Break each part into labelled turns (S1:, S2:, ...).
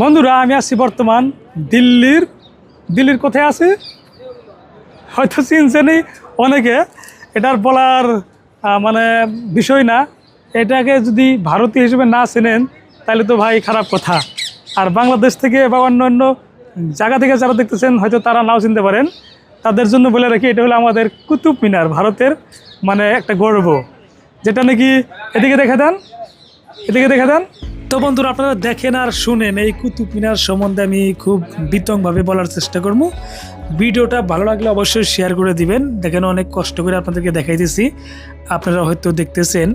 S1: বন্ধুরা, আমি আছি বর্তমান দিল্লির। দিল্লির কোথায় আছি? হয়তো চিনছেনই অনেকে। এটার বলার মানে বিষয় না। এটাকে যদি ভারতীয় হিসেবে না চেনেন, তাহলে তো ভাই খারাপ কথা। আর বাংলাদেশ থেকে বা অন্য অন্য জায়গা থেকে যারা দেখতেছেন, হয়তো তারা নাও চিনতে পারেন। তাদের জন্য বলে রাখি, এটা হলো আমাদের কুতুব মিনার ভারতের মানে একটা গর্ব। যেটা নাকি এদিকে দেখে দেন। এদিকে দেখে দেন। তো বন্ধুরা, আপনারা দেখেন আর শুনেন এই কুতুব মিনার সম্বন্ধে আমি খুব বিতংভাবে বলার চেষ্টা করব। ভিডিওটা ভালো লাগলে অবশ্যই শেয়ার করে দিবেন। দেখেন অনেক কষ্ট করে আপনাদেরকে দেখাই দিছি আপনারা হয়তো দেখতেছেন।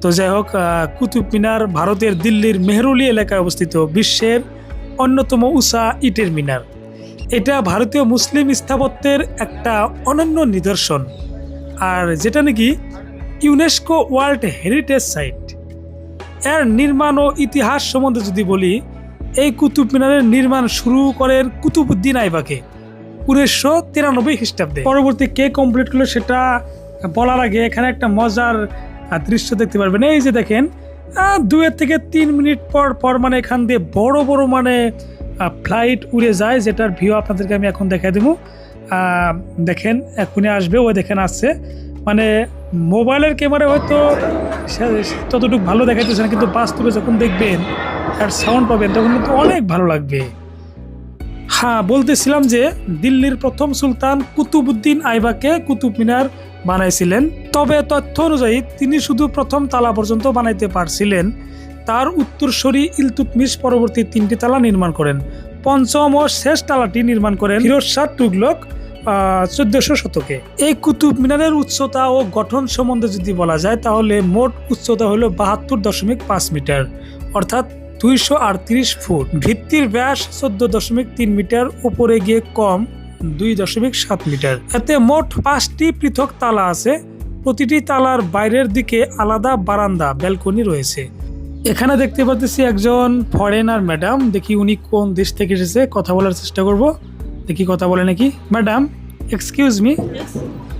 S1: তো যাই হোক কুতুব মিনার ভারতের দিল্লির মেহরুলি এলাকায় অবস্থিত বিশ্বের অন্যতম উষা ইটের মিনার। এটা ভারতীয় মুসলিম স্থাপত্যের একটা অনন্য নিদর্শন। আর যেটা নাকি ইউনেস্কো ওয়ার্ল্ড হেরিটেজ সাইট এর নির্মাণ ও ইতিহাস সম্বন্ধে যদি বলি, এই কুতুব মিনারের নির্মাণ শুরু করেন কুতুবুদ্দিন আইবাকে উনিশশো তিরানব্বই খ্রিস্টাব্দে। পরবর্তী কে কমপ্লিট করল সেটা বলার আগে এখানে একটা মজার দৃশ্য দেখতে পারবেন। এই যে দেখেন দুয়ের থেকে তিন মিনিট পর পর মানে এখান দিয়ে বড় বড় মানে ফ্লাইট উড়ে যায়, যেটার ভিউ আপনাদেরকে আমি এখন দেখাই দেবো। দেখেন এখনই আসবে, ওই দেখেন আসছে। মানে মোবাইলের ক্যামেরা হয়তো ততটুকু ভালো দেখাইতেছে না, কিন্তু বাস্তবে যখন দেখবেন আর সাউন্ড পাবেন, তখন কিন্তু অনেক ভালো লাগবে। হ্যাঁ বলতেছিলাম যে দিল্লির প্রথম সুলতান কুতুবুদ্দিন আইবাকে কুতুব মিনার বানাইছিলেন। তবে তথ্য অনুযায়ী তিনি শুধু প্রথম তালা পর্যন্ত বানাইতে পারছিলেন। তার উত্তরসূরি ইলতুতমিশ পরবর্তী তিনটি তালা নির্মাণ করেন। পঞ্চম ও শেষ তালাটি নির্মাণ করেন ফিরোজ শাহ টুগলক চোদ্দশো শতকে। এই কুতুব মিনারের উচ্চতা ও গঠন সম্বন্ধে যদি বলা যায়, তাহলে মোট উচ্চতা হলো বাহাত্তর দশমিক পাঁচ মিটার, অর্থাৎ দুইশো আটত্রিশ ফুট। ভিত্তির ব্যাস চোদ্দ দশমিক তিন মিটার, উপরে গিয়ে কম দুই দশমিক সাত মিটার। এতে মোট পাঁচটি পৃথক তালা আছে। প্রতিটি তালার বাইরের দিকে আলাদা বারান্দা, ব্যালকনি রয়েছে। এখানে দেখতে পাচ্ছি একজন ফরেনার ম্যাডাম। দেখি উনি কোন দেশ থেকে এসেছে, কথা বলার চেষ্টা করব। দেখি কথা বলে নাকি? Madam excuse me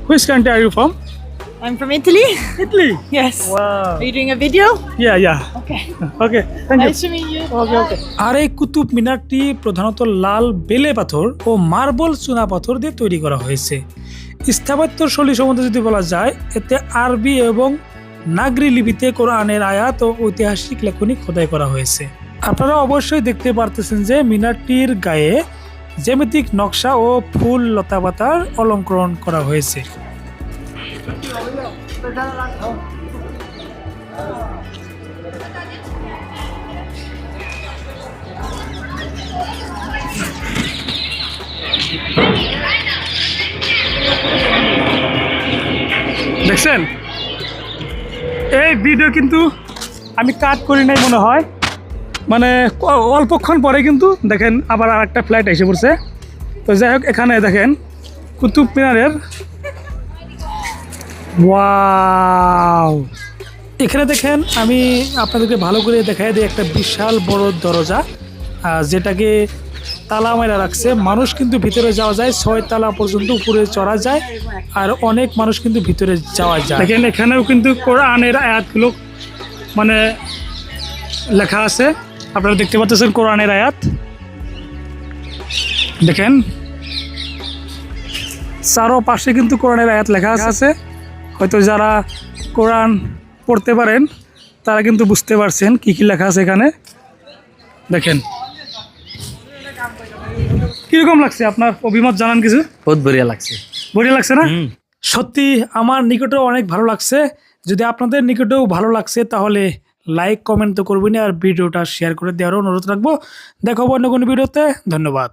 S1: which country are you from
S2: I'm from Italy.
S1: Italy
S2: Yes.
S1: Wow
S2: Are you doing a video?
S1: Yeah yeah
S2: Okay.
S1: Okay thank you
S2: Nice to meet you.
S1: Okay okay আর এই কুতুব মিনারটি প্রধানত লাল বেলে পাথর ও marble চুনা পাথর দিয়ে তৈরি করা হয়েছে। স্থাপত্য শৈলী সম্বন্ধে যদি বলা যায় এতে আরবি এবং নাগরি লিপিতে কোরআনের আয়াত ও ঐতিহাসিক লেখনী খোদাই করা হয়েছে। আপনারা অবশ্যই দেখতে পারতেছেন যে মিনারটির গায়ে জ্যামিতিক নকশা ও ফুল লতাপাতার অলঙ্করণ করা হয়েছে। দেখছেন? এই ভিডিও কিন্তু আমি কাট করি নাই মনে হয়। মানে অল্পক্ষণ পরে কিন্তু দেখেন আবার আর একটা ফ্লাইট এসে পড়ছে। তো যাই হোক, এখানে দেখেন কুতুব মিনারের ওয়াও এখানে দেখেন আমি আপনাদেরকে ভালো করে দেখাই দিই একটা বিশাল বড় দরজা যেটাকে তালা মেরা রাখছে। মানুষ কিন্তু ভিতরে যাওয়া যায়, ছয় তালা পর্যন্ত উপরে চড়া যায়, আর অনেক মানুষ কিন্তু ভিতরে যাওয়া যায়। দেখেন এখানেও কিন্তু কোরআনের আয়াতগুলো মানে লেখা আছে। আপনারা দেখতে পাচ্ছেন কোরআনের আয়াত। দেখেন। চারো পাশে কিন্তু কোরআনের আয়াত লেখা আছে। হয়তো যারা কোরআন পড়তে পারেন তারা কিন্তু বুঝতে পারছেন কি কি লেখা আছে এখানে। দেখেন। কীরকম লাগছে? আপনার অভিমত জানান কিছু?
S3: বহুত বঢ়িয়া লাগছে।
S1: বড়িয়া লাগছে না? সত্যি আমার নিকটেও অনেক ভালো লাগছে। যদি আপনাদের নিকটেও ভালো লাগছে তাহলে লাইক কমেন্ট তো করবেন আর ভিডিওটা শেয়ার করে দেওয়ার অনুরোধ রাখব। দেখো অন্য কোনো ভিডিওতে, ধন্যবাদ।